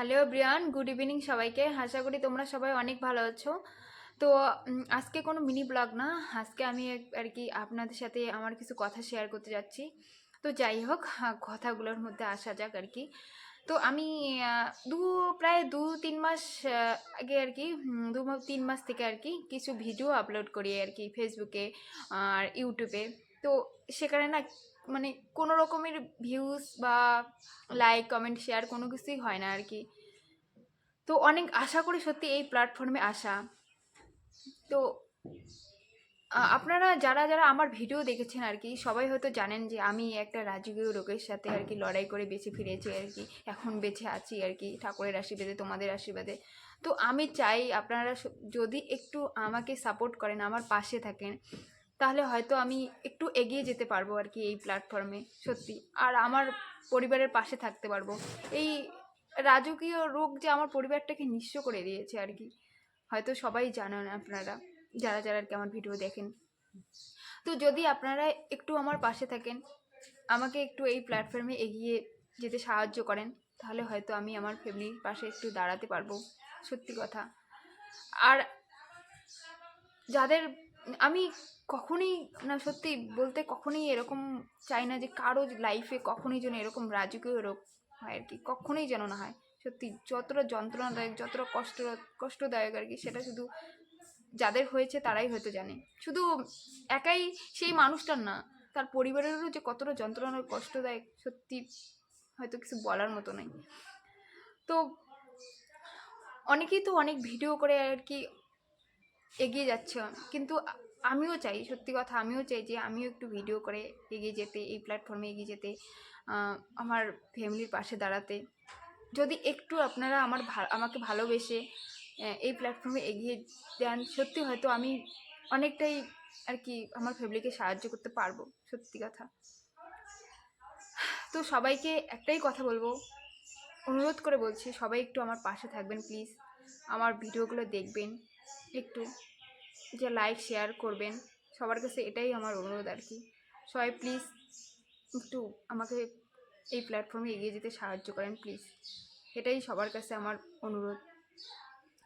Hello Brian good evening সবাইকে। আশা করি তোমরা সবাই অনেক ভালো আছো। তো আজকে কোনো মিনি ব্লগ না, আজকে আমি আর কি আপনাদের সাথে আমার কিছু কথা শেয়ার করতে যাচ্ছি। তো যাই হোক কথাগুলোর মধ্যে আসা যাক আর কি। তো আমি দু, প্রায় দু, তিন মাস আগে আর কি দু তিন মাস থেকে আর কি কিছু ভিডিও আপলোড করি আর কি ফেসবুকে আর ইউটিউবে তো সেখানে না মানে কোনো রকমের ভিউজ বা লাইক কমেন্ট শেয়ার কোনো কিছুই হয় না আর কি। তো অনেক আশা করি সত্যি এই প্ল্যাটফর্মে আসা। তো আপনারা যারা যারা আমার ভিডিও দেখেছেন আর কি, সবাই হয়তো জানেন যে আমি একটা রাজকীয় রোগের সাথে আর কি লড়াই করে বেঁচে ফিরেছি আর কি, এখন বেঁচে আছি আর কি, ঠাকুরের আশীর্বাদে, তোমাদের আশীর্বাদে। তো আমি চাই আপনারা যদি একটু আমাকে সাপোর্ট করেন, আমার পাশে থাকেন তাহলে হয়তো আমি একটু এগিয়ে যেতে পারব আর কি এই প্ল্যাটফর্মে সত্যি। আর আমার পরিবারের পাশে থাকতে পারব। এই রাজকীয় রোগ যে আমার পরিবারটাকে নিঃস্ব করে দিয়েছে আর কি, হয়তো সবাই জানেন আপনারা, যারা যারা আর কি আমার ভিডিও দেখেন। তো যদি আপনারা একটু আমার পাশে থাকেন, আমাকে একটু এই প্ল্যাটফর্মে এগিয়ে যেতে সাহায্য করেন, তাহলে হয়তো আমি আমার ফ্যামিলির পাশে একটু দাঁড়াতে পারব। সত্যি কথা। আর যাদের আমি কখনোই, না সত্যি বলতে কখনোই এরকম চাই না যে কারও লাইফে কখনোই যেন এরকম রাজকীয় রোগ হয় আর কি, কখনোই যেন না হয়। সত্যি যতটা যন্ত্রণাদায়ক, যতটা কষ্ট, কষ্টদায়ক আর কি, সেটা শুধু যাদের হয়েছে তারাই হয়তো জানে। শুধু একাই সেই মানুষটার না, তার পরিবারেরও যে কতটা যন্ত্রণার কষ্টদায়ক, সত্যি হয়তো কিছু বলার মতো নয় তো অনেকেই তো অনেক ভিডিও করে আর কি এগিয়ে যাচ্ছে। কিন্তু আমিও চাই, সত্যি কথা আমিও চাই যে আমিও একটু ভিডিও করে এগিয়ে যেতে, এই প্ল্যাটফর্মে এগিয়ে যেতে আমার ফ্যামিলির পাশে দাঁড়াতে। যদি একটু আপনারা আমার আমাকে ভালোবেসে এই প্ল্যাটফর্মে এগিয়ে দেন, সত্যি হয়তো আমি অনেকটাই আর কি আমার ফ্যামিলিকে সাহায্য করতে পারব, সত্যি কথা। তো সবাইকে একটাই কথা বলব, অনুরোধ করে বলছি, সবাই একটু আমার পাশে থাকবেন প্লিজ আমার ভিডিওগুলো দেখবেন। একটু যে লাইক শেয়ার করবেন। সবার কাছে এটাই আমার অনুরোধ আর কি। সবাই প্লিজ একটু আমাকে এই প্ল্যাটফর্মে এগিয়ে যেতে সাহায্য করেন প্লিজ এটাই সবার কাছে আমার অনুরোধ।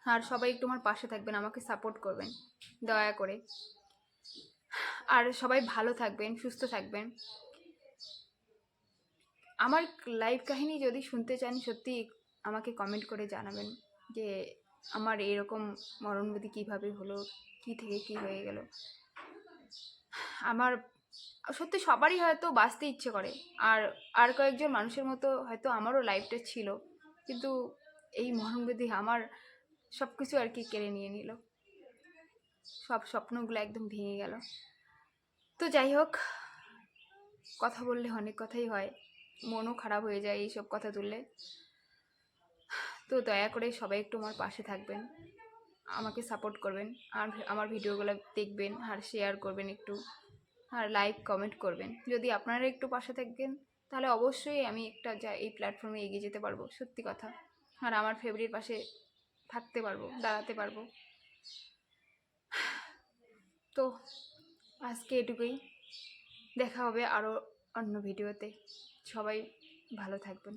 আর সবাই একটু আমার পাশে থাকবেন, আমাকে সাপোর্ট করবেন, দয়া করে। আর সবাই ভালো থাকবেন, সুস্থ থাকবেন। আমার লাইভ কাহিনী যদি শুনতে চান সত্যি আমাকে কমেন্ট করে জানাবেন যে আমার এরকম মরণবতী কীভাবে হলো? কী থেকে কী হয়ে গেল? আমার, সত্যি সবারই হয়তো বাঁচতে ইচ্ছে করে। আর আর কয়েকজন মানুষের মতো হয়তো আমারও লাইফটা ছিল। কিন্তু এই মরণবতী আমার সব কিছু আর কি কেড়ে নিয়ে নিল। সব স্বপ্নগুলো একদম ভেঙে গেল। তো যাই হোক, কথা বললে অনেক কথাই হয়। মনও খারাপ হয়ে যায় এইসব কথা তুললে। তো দয়া করে সবাই একটু আমার পাশে থাকবেন। আমাকে সাপোর্ট করবেন, আর আমার ভিডিওগুলো দেখবেন, আর শেয়ার করবেন একটু, আর লাইক কমেন্ট করবেন। যদি আপনারা একটু পাশে থাকবেন, তাহলে অবশ্যই আমি একটা যা, এই প্ল্যাটফর্মে এগিয়ে যেতে পারব, সত্যি কথা। আর আমার ফেভারিট পাশে থাকতে পারব, দাঁড়াতে পারব। তো আজকে এটুকুই। দেখা হবে আরও অন্য ভিডিওতে। সবাই ভালো থাকবেন।